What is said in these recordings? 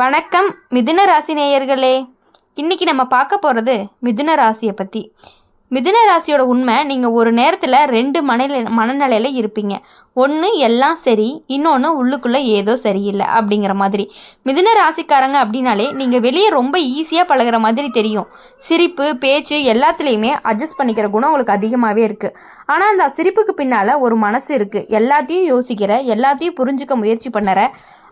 வணக்கம் மிதுன ராசி நேயர்களே. இன்னைக்கு நம்ம பார்க்க போகிறது மிதுன ராசியை பற்றி மிதுன ராசியோட உண்மை நீங்கள் ஒரு நேரத்தில் ரெண்டு மனநிலை மனநிலையில் இருப்பீங்க. ஒன்று எல்லாம் சரி இன்னொன்று உள்ளுக்குள்ளே ஏதோ சரியில்லை அப்படிங்கிற மாதிரி. மிதுன ராசிக்காரங்க அப்படின்னாலே நீங்கள் வெளியே ரொம்ப ஈஸியாக பழகுற மாதிரி தெரியும். சிரிப்பு பேச்சு எல்லாத்துலேயுமே அட்ஜஸ்ட் பண்ணிக்கிற குணம் உங்களுக்கு அதிகமாகவே இருக்குது ஆனால் அந்த சிரிப்புக்கு பின்னால் ஒரு மனசு இருக்குது எல்லாத்தையும் யோசிக்கிற எல்லாத்தையும் புரிஞ்சுக்க முயற்சி பண்ணுற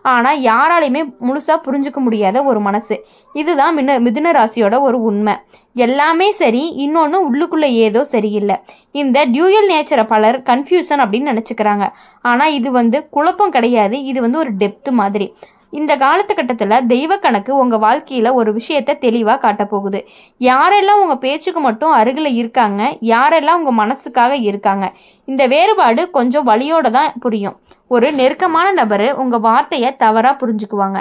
ஆனால் யாராலையுமே முழுசாக புரிஞ்சுக்க முடியாத ஒரு மனசு. இதுதான் மின மிதுன ராசியோட ஒரு உண்மை. எல்லாமே சரி இன்னொன்று உள்ளுக்குள்ளே ஏதோ சரியில்லை. இந்த டியூயல் நேச்சரை பலர் கன்ஃபியூஷன் அப்படின்னு நினச்சிக்கிறாங்க. ஆனால் இது வந்து குழப்பம் கிடையாது. இது வந்து ஒரு டெப்த்து மாதிரி. இந்த காலத்துக்கட்டத்தில் தெய்வ கணக்கு உங்கள் வாழ்க்கையில் ஒரு விஷயத்தை தெளிவாக காட்டப்போகுது யாரெல்லாம் உங்கள் பேச்சுக்கு மட்டும் அருகில் இருக்காங்க யாரெல்லாம் உங்கள் மனசுக்காக இருக்காங்க இந்த வேறுபாடு கொஞ்சம் வழியோட தான் புரியும். ஒரு நெருக்கமான நபர் உங்கள் வார்த்தையை தவறாக புரிஞ்சுக்குவாங்க.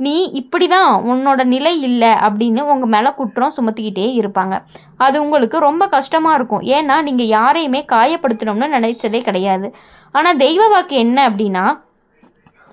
நீ இப்படி தான் உன்னோட நிலை இல்லை அப்படின்னு உங்கள் மேலே குற்றம் சுமத்திக்கிட்டே இருப்பாங்க. அது உங்களுக்கு ரொம்ப கஷ்டமாக இருக்கும். ஏன்னா நீங்கள் யாரையுமே காயப்படுத்தணும்னு நினைச்சதே கிடையாது. ஆனால் தெய்வ வாக்கு என்ன அப்படின்னா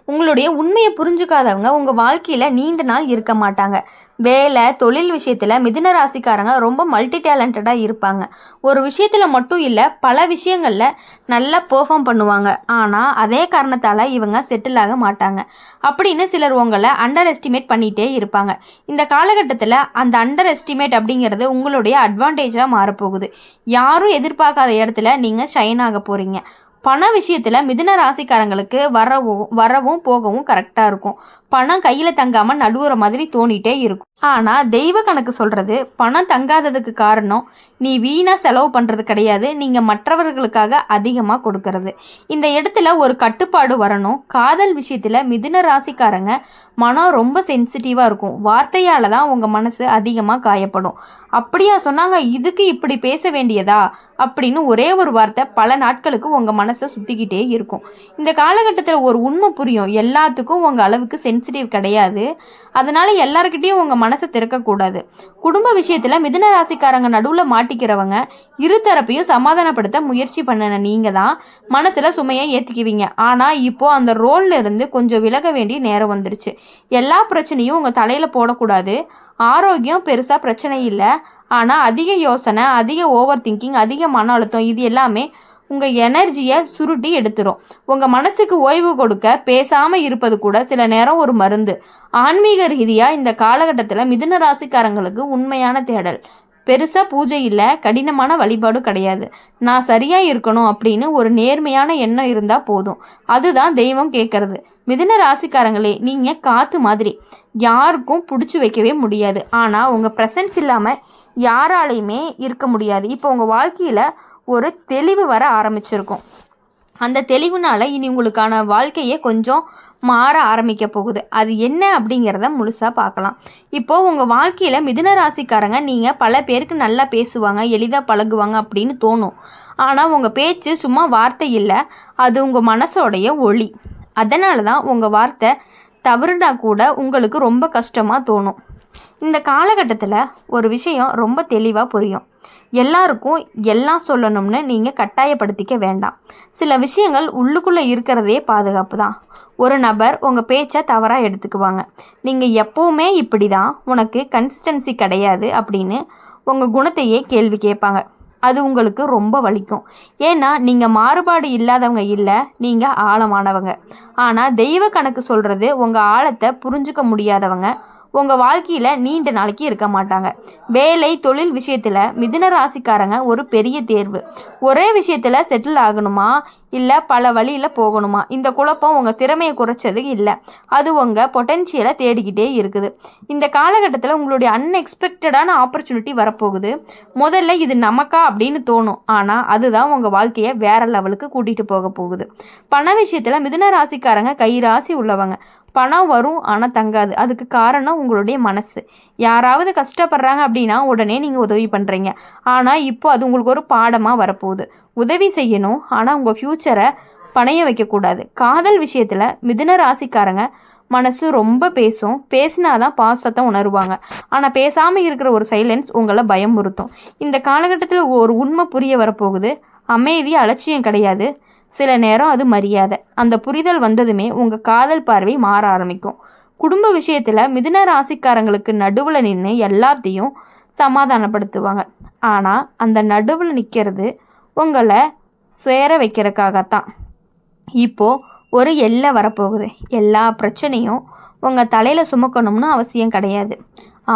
உங்களுடைய உண்மையை புரிஞ்சுக்காதவங்க உங்கள் வாழ்க்கையில் நீண்ட நாள் இருக்க மாட்டாங்க. வேலை தொழில் விஷயத்தில் மிதுன ராசிக்காரங்க ரொம்ப மல்டி டேலண்டடாக இருப்பாங்க. ஒரு விஷயத்தில் மட்டும் இல்லை பல விஷயங்களில் நல்லா பெர்ஃபார்ம் பண்ணுவாங்க. ஆனால் அதே காரணத்தால் இவங்க செட்டில் ஆக மாட்டாங்க. அப்படின்னு சிலர் உங்களை அண்டர் எஸ்டிமேட் பண்ணிகிட்டே இருப்பாங்க. இந்த காலகட்டத்தில் அந்த அண்டர் எஸ்டிமேட் அப்படிங்கிறது உங்களுடைய அட்வான்டேஜாக மாறப்போகுது. யாரும் எதிர்பார்க்காத இடத்துல நீங்கள் ஷைன் ஆக போகிறீங்க பண விஷயத்தில் மிதுன ராசிக்காரங்களுக்கு வரவும் வரவும் போகவும் கரெக்டாக இருக்கும். பணம் கையில் தங்காமல் நடுவுற மாதிரி தோணிட்டே இருக்கும். ஆனால் தெய்வ கணக்கு சொல்கிறது பணம் தங்காததுக்கு காரணம் நீ வீணாக செலவு பண்ணுறது கிடையாது நீங்கள் மற்றவர்களுக்காக அதிகமாக கொடுக்கறது. இந்த இடத்துல ஒரு கட்டுப்பாடு வரணும். காதல் விஷயத்தில் மிதுன ராசிக்காரங்க மனம் ரொம்ப சென்சிட்டிவாக இருக்கும். வார்த்தையால் தான் உங்கள் மனசு அதிகமாக காயப்படும். அப்படியா சொன்னாங்க இதுக்கு இப்படி பேச வேண்டியதா? அப்படின்னு ஒரே ஒரு வார்த்தை பல நாட்களுக்கு உங்கள் மனசை சுற்றிக்கிட்டே இருக்கும். இந்த காலகட்டத்தில் ஒரு உண்மை புரியும். எல்லாத்துக்கும் உங்கள் அளவுக்கு சென்சிட்டிவ் கிடையாது. அதனால் எல்லாருக்கிட்டேயும் உங்கள் மனசை திறக்கக்கூடாது. குடும்ப விஷயத்தில் மிதுன ராசிக்காரங்க நடுவில் மாட்டிக்கிறவங்க இரு தரப்பையும் சமாதானப்படுத்த முயற்சி பண்ணின நீங்கள் தான் மனசில் சுமையை ஏற்றிக்குவீங்க ஆனால் இப்போது அந்த ரோல்ல இருந்து கொஞ்சம் விலக வேண்டிய நேரம் வந்துருச்சு. எல்லா பிரச்சனையும் உங்கள் தலையில் போடக்கூடாது. ஆரோக்கியம் பெருசாக பிரச்சனை இல்லை. ஆனால் அதிக யோசனை அதிக ஓவர் திங்கிங் அதிக மன அழுத்தம் இது எல்லாமே உங்கள் எனர்ஜியை சுருட்டி எடுத்துரும். உங்கள் மனசுக்கு ஓய்வு கொடுக்க பேசாமல் இருப்பது கூட சில நேரம் ஒரு மருந்து. ஆன்மீக ரீதியாக இந்த காலகட்டத்தில் மிதுன ராசிக்காரங்களுக்கு உண்மையான தேடல். பெருசாக பூஜை இல்லை கடினமான வழிபாடு கிடையாது. நான் சரியாக இருக்கணும் அப்படின்னு ஒரு நேர்மையான எண்ணம் இருந்தால் போதும். அதுதான் தெய்வம் கேட்கறது மிதுன ராசிக்காரங்களே நீங்கள் காற்று மாதிரி. யாருக்கும் பிடிச்சி வைக்கவே முடியாது. ஆனால் உங்கள் ப்ரெசன்ஸ் இல்லாமல் யாராலையுமே இருக்க முடியாது. இப்போ உங்கள் வாழ்க்கையில் ஒரு தெளிவு வர ஆரம்பிச்சிருக்கும். அந்த தெளிவுனால இனி உங்களுக்கான வாழ்க்கையே கொஞ்சம் மாற ஆரம்பிக்க போகுது. அது என்ன அப்படிங்கிறத முழுசாக பார்க்கலாம். இப்போது உங்கள் வாழ்க்கையில் மிதுன ராசிக்காரங்க நீங்கள் பல பேருக்கு நல்லா பேசுவாங்க எளிதாக பழகுவாங்க அப்படின்னு தோணும். ஆனால் உங்கள் பேச்சு சும்மா வார்த்தை இல்லை. அது உங்கள் மனசோடைய ஒளி. அதனால தான் உங்கள் வார்த்தை தவறுனா கூட உங்களுக்கு ரொம்ப கஷ்டமாக தோணும். இந்த காலகட்டத்தில் ஒரு விஷயம் ரொம்ப தெளிவாக புரியும். எல்லாருக்கும் எல்லாம் சொல்லணும்னு நீங்கள் கட்டாயப்படுத்திக்க வேண்டாம். சில விஷயங்கள் உள்ளுக்குள்ளே இருக்கிறதே பாதுகாப்பு தான். ஒரு நபர் உங்கள் பேச்சை தவறாக எடுத்துக்குவாங்க. நீங்கள் எப்போவுமே இப்படி தான் உனக்கு கன்சிஸ்டன்சி கிடையாது அப்படின்னு உங்கள் குணத்தையே கேள்வி கேட்பாங்க. அது உங்களுக்கு ரொம்ப வலிக்கும். ஏன்னா நீங்கள் மாறுபாடு இல்லாதவங்க இல்லை நீங்கள் ஆழமானவங்க. ஆனால் தெய்வ கணக்கு சொல்கிறது உங்கள் ஆழத்தை புரிஞ்சுக்க முடியாதவங்க உங்கள் வாழ்க்கையில் நீண்ட நாளைக்கு இருக்க மாட்டாங்க. வேலை தொழில் விஷயத்தில் மிதுன ராசிக்காரங்க ஒரு பெரிய தேர்வு. ஒரே விஷயத்தில் செட்டில் ஆகணுமா? இல்லை பல வழியில் போகணுமா? இந்த குழப்பம் உங்கள் திறமையை குறைச்சது இல்லை. அது உங்கள் பொட்டென்ஷியலை தேடிக்கிட்டே இருக்குது. இந்த காலகட்டத்தில் உங்களுடைய அன்எக்ஸ்பெக்டடான ஆப்பர்ச்சுனிட்டி வரப்போகுது. முதல்ல இது நமக்கா அப்படின்னு தோணும். ஆனால் அதுதான் உங்கள் வாழ்க்கையை வேற லெவலுக்கு கூட்டிகிட்டு போக போகுது. பண விஷயத்தில் மிதுன ராசிக்காரங்க கை ராசி உள்ளவங்க. பணம் வரும் ஆனால் தங்காது. அதுக்கு காரணம் உங்களுடைய மனசு. யாராவது கஷ்டப்படுறாங்க அப்படின்னா உடனே நீங்கள் உதவி பண்ணுறீங்க ஆனால் இப்போ அது உங்களுக்கு ஒரு பாடமாக வரப்போகுது. உதவி செய்யணும் ஆனால் உங்கள் ஃப்யூச்சரை பணைய வைக்கக்கூடாது. காதல் விஷயத்தில் மிதுன ராசிக்காரங்க மனசு ரொம்ப பேசும். பேசினாதான் பாசத்தை உணருவாங்க. ஆனால் பேசாமல் இருக்கிற ஒரு சைலன்ஸ் உங்களை பயமுறுத்தும். இந்த காலகட்டத்தில் ஒரு உண்மை புரிய வரப்போகுது. அமைதி அலட்சியம் கிடையாது. சில நேரம் அது மரியாதை. அந்த புரிதல் வந்ததுமே உங்கள் காதல் பார்வை மாற ஆரம்பிக்கும். குடும்ப விஷயத்தில் மிதுன ராசிக்காரங்களுக்கு நடுவில் நின்று எல்லாத்தையும் சமாதானப்படுத்துவாங்க. ஆனால் அந்த நடுவில் நிற்கிறது உங்களை சேர வைக்கிறதுக்காகத்தான். இப்போது ஒரு எல்லை வரப்போகுது. எல்லா பிரச்சனையும் உங்கள் தலையில் சுமக்கணும்னு அவசியம் கிடையாது.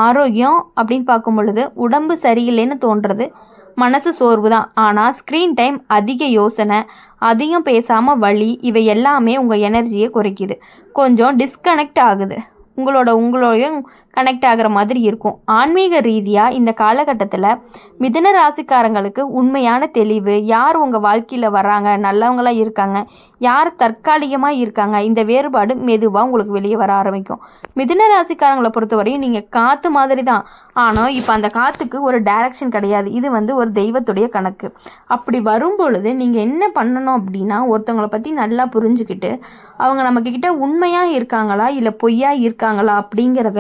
ஆரோக்கியம் அப்படின்னு பார்க்கும் பொழுது உடம்பு சரியில்லைன்னு தோன்றது மனசு சோர்வு தான் ஆனால் ஸ்க்ரீன் டைம் அதிக யோசனை அதிகம் பேசாமல் வலி இவை எல்லாமே உங்கள் எனர்ஜியை குறைக்குது. கொஞ்சம் டிஸ்கனெக்ட் ஆகுது. உங்களோட உங்களோடய கனெக்ட் ஆகிற மாதிரி இருக்கும். ஆன்மீக ரீதியாக இந்த காலகட்டத்தில் மிதன ராசிக்காரங்களுக்கு உண்மையான தெளிவு யார் உங்கள் வாழ்க்கையில் வராங்க நல்லவங்களாக இருக்காங்க யார் தற்காலிகமாக இருக்காங்க இந்த வேறுபாடு மெதுவாக உங்களுக்கு வெளியே வர ஆரம்பிக்கும். மிதன ராசிக்காரங்களை பொறுத்தவரையும் நீங்கள் காற்று மாதிரி தான். ஆனால் இப்போ அந்த காற்றுக்கு ஒரு டைரக்ஷன் கிடையாது. இது வந்து ஒரு தெய்வத்துடைய கணக்கு. அப்படி வரும் பொழுது நீங்கள் என்ன பண்ணணும் அப்படின்னா ஒருத்தவங்களை பற்றி நல்லா புரிஞ்சுக்கிட்டு அவங்க நம்மக்கிட்ட உண்மையாக இருக்காங்களா இல்லை பொய்யா இருக்காங்களா அப்படிங்கிறத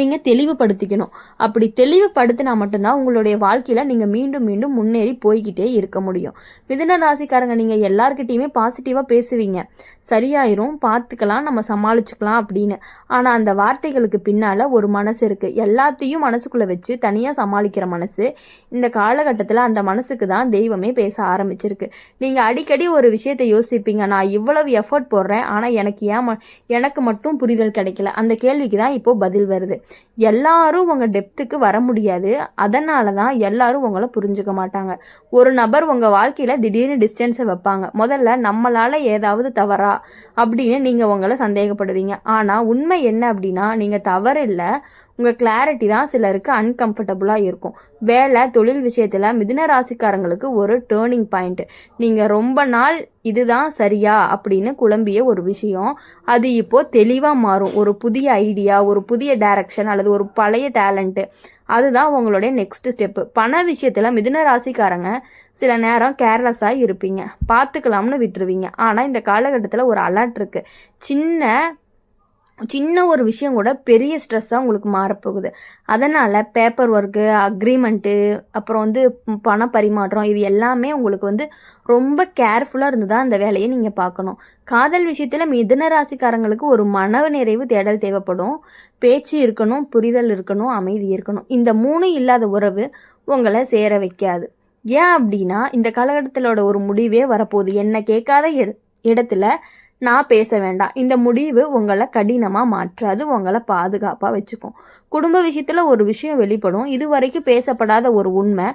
நீங்கள் தெளிவுபடுத்திக்கணும். அப்படி தெளிவுபடுத்தினா மட்டும்தான் உங்களுடைய வாழ்க்கையில் நீங்கள் மீண்டும் மீண்டும் முன்னேறி போய்கிட்டே இருக்க முடியும். மிதுன ராசிக்காரங்க நீங்கள் எல்லாருக்கிட்டேயுமே பாசிட்டிவாக பேசுவீங்க. சரியாயிரும் பார்த்துக்கலாம் நம்ம சமாளிச்சுக்கலாம் அப்படின்னு. ஆனால் அந்த வார்த்தைகளுக்கு பின்னால் ஒரு மனசு இருக்குது எல்லாத்தையும் மனசுக்குள்ளே வச்சு தனியாக சமாளிக்கிற மனசு இந்த காலகட்டத்தில் அந்த மனசுக்கு தான் தெய்வமே பேச ஆரம்பிச்சிருக்கு. நீங்கள் அடிக்கடி ஒரு விஷயத்தை யோசிப்பீங்க நான் இவ்வளவு எஃபர்ட் போடுறேன் ஆனால் எனக்கு ஏன் எனக்கு மட்டும் புரிதல் கிடைக்கல. அந்த கேள்விக்கு தான் இப்போ பதில் வருது. எல்லாரும் உங்கள் டெப்த்துக்கு வர முடியாது. அதனால தான் எல்லாரும் உங்களை புரிஞ்சுக்க மாட்டாங்க. ஒரு நபர் உங்கள் வாழ்க்கையில் திடீர்னு டிஸ்டன்ஸை வைப்பாங்க. முதல்ல நம்மளால் ஏதாவது தவறா அப்படின்னு நீங்கள் உங்களை சந்தேகப்படுவீங்க. ஆனால் உண்மை என்ன அப்படின்னா நீங்கள் தவறு இல்லை உங்கள் கிளாரிட்டி தான் சிலருக்கு அன்கம்ஃபர்டபுளாக இருக்கும். வேலை தொழில் விஷயத்தில் மிதுன ராசிக்காரங்களுக்கு ஒரு டேர்னிங் பாயிண்ட் நீங்கள் ரொம்ப நாள் இதுதான் சரியா அப்படின்னு குழம்பிய ஒரு விஷயம். அது இப்போது தெளிவாக மாறும். ஒரு புதிய ஐடியா ஒரு புதிய டைரக்ஷன் அல்லது ஒரு பழைய டேலண்ட்டு அதுதான் உங்களுடைய நெக்ஸ்ட் ஸ்டெப்பு பண விஷயத்தில் மிதுன ராசிக்காரங்க சில நேரம் கேர்லெஸ்ஸாக இருப்பீங்க. பார்த்துக்கலாம்னு விட்டுருவீங்க. ஆனால் இந்த காலகட்டத்தில் ஒரு அலர்ட் இருக்குது சின்ன சின்ன ஒரு விஷயம் கூட பெரிய ஸ்ட்ரெஸ்ஸாக உங்களுக்கு மாறப்போகுது. அதனால் பேப்பர் ஒர்க்கு அக்ரிமெண்ட்டு அப்புறம் வந்து பண பரிமாற்றம் இது எல்லாமே உங்களுக்கு வந்து ரொம்ப கேர்ஃபுல்லாக இருந்து தான் அந்த வேலையை நீங்கள் பார்க்கணும். காதல் விஷயத்தில் மிதன ராசிக்காரங்களுக்கு ஒரு மன நிறைவு தேடல் தேவைப்படும். பேச்சு இருக்கணும் புரிதல் இருக்கணும் அமைதி இருக்கணும். இந்த மூணு இல்லாத உறவு உங்களை சேர வைக்காது. ஏன் அப்படின்னா இந்த காலகட்டத்திலோட ஒரு முடிவே வரப்போகுது. என்ன கேட்காத இடத்துல நான் பேச வேண்டாம். இந்த முடிவு உங்களை கடினமாக மாற்றாது. உங்களை பாதுகாப்பாக வச்சுக்கும். குடும்ப விஷயத்தில் ஒரு விஷயம் வெளிப்படும். இது வரைக்கும் பேசப்படாத ஒரு உண்மை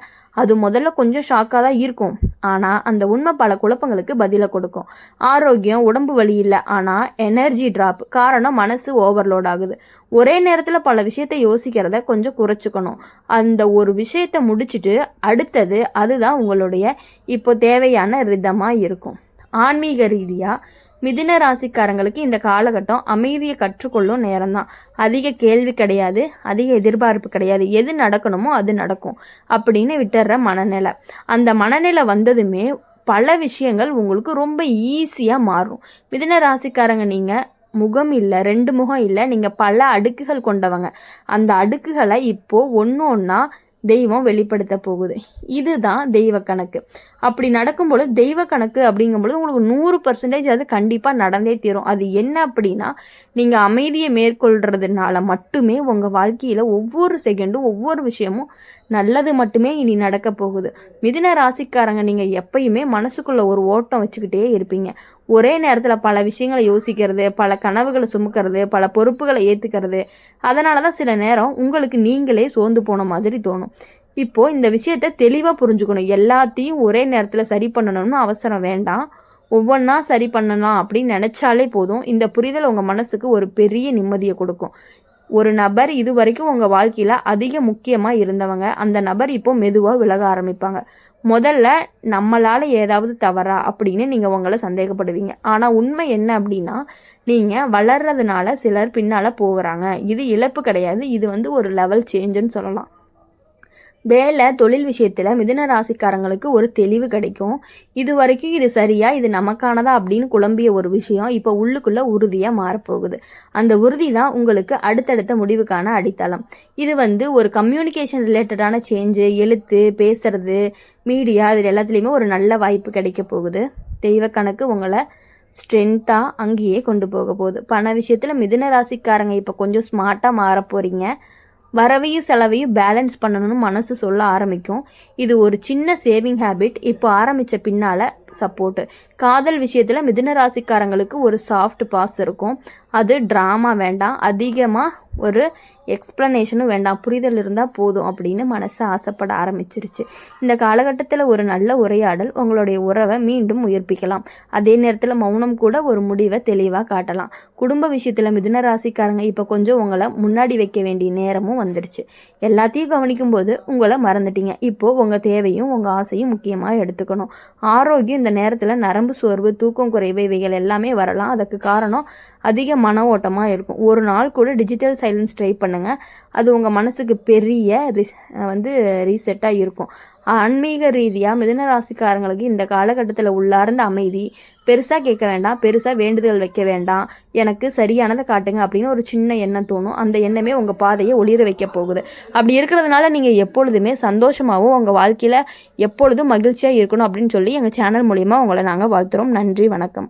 அது முதல்ல கொஞ்சம் ஷாக்காக தான் இருக்கும். ஆனால் அந்த உண்மை பல குழப்பங்களுக்கு பதிலை கொடுக்கும். ஆரோக்கியம் உடம்பு வலி இல்லை. ஆனால் எனர்ஜி ட்ராப் காரணம் மனசு ஓவர்லோட் ஆகுது. ஒரே நேரத்தில் பல விஷயத்தை யோசிக்கிறத கொஞ்சம் குறைச்சிக்கணும். அந்த ஒரு விஷயத்தை முடிச்சுட்டு அடுத்தது அதுதான் உங்களுடைய இப்போ தேவையான ரிதமாக இருக்கும். ஆன்மீக ரீதியாக மிதுன ராசிக்காரங்களுக்கு இந்த காலகட்டம் அமைதியை கற்றுக்கொள்ளும் நேரம்தான். அதிக கேள்வி கிடையாது அதிக எதிர்பார்ப்பு கிடையாது. எது நடக்கணுமோ அது நடக்கும் அப்படின்னு விட்டுற மனநிலை. அந்த மனநிலை வந்ததுமே பல விஷயங்கள் உங்களுக்கு ரொம்ப ஈஸியாக மாறும். மிதுன ராசிக்காரங்க நீங்கள் முகம் இல்லை ரெண்டு முகம் இல்லை நீங்கள் பல அடுக்குகள் கொண்டவங்க. அந்த அடுக்குகளை இப்போது ஒன்று ஒன்றா தெய்வம் வெளிப்படுத்த போகுது. இதுதான் தெய்வ கணக்கு. அப்படி நடக்கும்பொழுது தெய்வ கணக்கு அப்படிங்கும்பொழுது உங்களுக்கு நூறு பர்சன்டேஜ் அது கண்டிப்பாக நடந்தே தீரும். அது என்ன அப்படின்னா நீங்கள் அமைதியை மேற்கொள்கிறதுனால மட்டுமே உங்கள் வாழ்க்கையில் ஒவ்வொரு செகண்டும் ஒவ்வொரு விஷயமும் நல்லது மட்டுமே இனி நடக்க போகுது. மிதின ராசிக்காரங்க நீங்கள் எப்பயுமே மனசுக்குள்ளே ஒரு ஓட்டம் வச்சுக்கிட்டே இருப்பீங்க. ஒரே நேரத்தில் பல விஷயங்களை யோசிக்கிறது பல கனவுகளை சுமக்கிறது பல பொறுப்புகளை ஏற்றுக்கிறது அதனால தான் சில நேரம் உங்களுக்கு நீங்களே சோர்ந்து போன மாதிரி தோணும். இப்போது இந்த விஷயத்தை தெளிவாக புரிஞ்சுக்கணும். எல்லாத்தையும் ஒரே நேரத்தில் சரி பண்ணணும்னு அவசரம் வேண்டாம். ஒவ்வொன்றா சரி பண்ணலாம் அப்படின்னு நினச்சாலே போதும். இந்த புரிதல் உங்கள் மனசுக்கு ஒரு பெரிய நிம்மதியை கொடுக்கும். ஒரு நபர் இது வரைக்கும் உங்கள் வாழ்க்கையில் அதிக முக்கியமாக இருந்தவங்க. அந்த நபர் இப்போ மெதுவாக விலக ஆரம்பிப்பாங்க. முதல்ல நம்மளால் ஏதாவது தவறா அப்படின்னு நீங்கள் உங்களை சந்தேகப்படுவீங்க. ஆனால் உண்மை என்ன அப்படின்னா நீங்கள் வளர்றதுனால சிலர் பின்னால் போகிறாங்க. இது இழப்பு கிடையாது. இது வந்து ஒரு லெவல் சேஞ்சுன்னு சொல்லலாம். வேலை தொழில் விஷயத்தில் மிதுன ராசிக்காரங்களுக்கு ஒரு தெளிவு கிடைக்கும். இது வரைக்கும் இது சரியா இது நமக்கானதா அப்படின்னு குழம்பிய ஒரு விஷயம் இப்போ உள்ளுக்குள்ளே உறுதியாக மாறப்போகுது. அந்த உறுதி தான் உங்களுக்கு அடுத்தடுத்த முடிவுக்கான அடித்தளம். இது வந்து ஒரு கம்யூனிகேஷன் ரிலேட்டடான சேஞ்சு எழுத்து பேசுறது மீடியா இதில் எல்லாத்துலேயுமே ஒரு நல்ல வாய்ப்பு கிடைக்க போகுது. தெய்வ கணக்கு உங்களை ஸ்ட்ரென்த்தாக அங்கேயே கொண்டு போக போகுது. பண விஷயத்தில் மிதுன ராசிக்காரங்க இப்போ கொஞ்சம் ஸ்மார்ட்டாக மாற போகிறீங்க வரவையும் செலவையும் பேலன்ஸ் பண்ணணும்னு மனசு சொல்ல ஆரம்பிக்கும். இது ஒரு சின்ன சேவிங் ஹேபிட் இப்போ ஆரம்பித்த பின்னால் சப்போர்ட்டு காதல் விஷயத்தில் மிதுன ராசிக்காரங்களுக்கு ஒரு சாஃப்ட் பாஸ் இருக்கும். அது ட்ராமா வேண்டாம். அதிகமாக ஒரு எக்ஸ்ப்ளனேஷனும் வேண்டாம். புரிதல் இருந்தால் போதும் அப்படின்னு மனசு ஆசைப்பட ஆரம்பிச்சிருச்சு. இந்த காலகட்டத்தில் ஒரு நல்ல உரையாடல் உங்களுடைய உறவை மீண்டும் உயிர்ப்பிக்கலாம். அதே நேரத்தில் மௌனம் கூட ஒரு முடிவை தெளிவாக காட்டலாம். குடும்ப விஷயத்தில் மிதுன ராசிக்காரங்க இப்போ கொஞ்சம் உங்களை முன்னாடி வைக்க வேண்டிய நேரமும் வந்துடுச்சு எல்லாத்தையும் கவனிக்கும்போது உங்களை மறந்துட்டீங்க. இப்போது உங்கள் தேவையும் உங்கள் ஆசையும் முக்கியமாக எடுத்துக்கணும். ஆரோக்கியம் இந்த நேரத்தில் நரம்பு சோர்வு தூக்கம் குறைவு இவைகள் எல்லாமே வரலாம். அதுக்கு காரணம் அதிக மன ஓட்டமாக இருக்கும். ஒரு நாள் கூட டிஜிட்டல் சைலன்ஸ் ட்ரை பண்ணுங்கள் அது உங்கள் மனசுக்கு பெரிய ரிஸ் வந்து ரீசெட்டாக இருக்கும். ஆன்மீக ரீதியாக மிதன ராசிக்காரங்களுக்கு இந்த காலகட்டத்தில் உள்ளார்ந்த அமைதி பெருசாக கேட்க வேண்டாம் பெருசாக வேண்டுதல் வைக்க வேண்டாம். எனக்கு சரியானதை காட்டுங்க அப்படின்னு ஒரு சின்ன எண்ணம் தோணும். அந்த எண்ணமே உங்கள் பாதையை ஒளிர வைக்க போகுது. அப்படி இருக்கிறதுனால நீங்கள் எப்பொழுதுமே சந்தோஷமாகவும் உங்கள் வாழ்க்கையில் எப்பொழுதும் மகிழ்ச்சியாக இருக்கணும் அப்படின்னு சொல்லி எங்கள் சேனல் மூலிமா உங்களை நாங்கள் வாழ்த்துறோம். நன்றி வணக்கம்.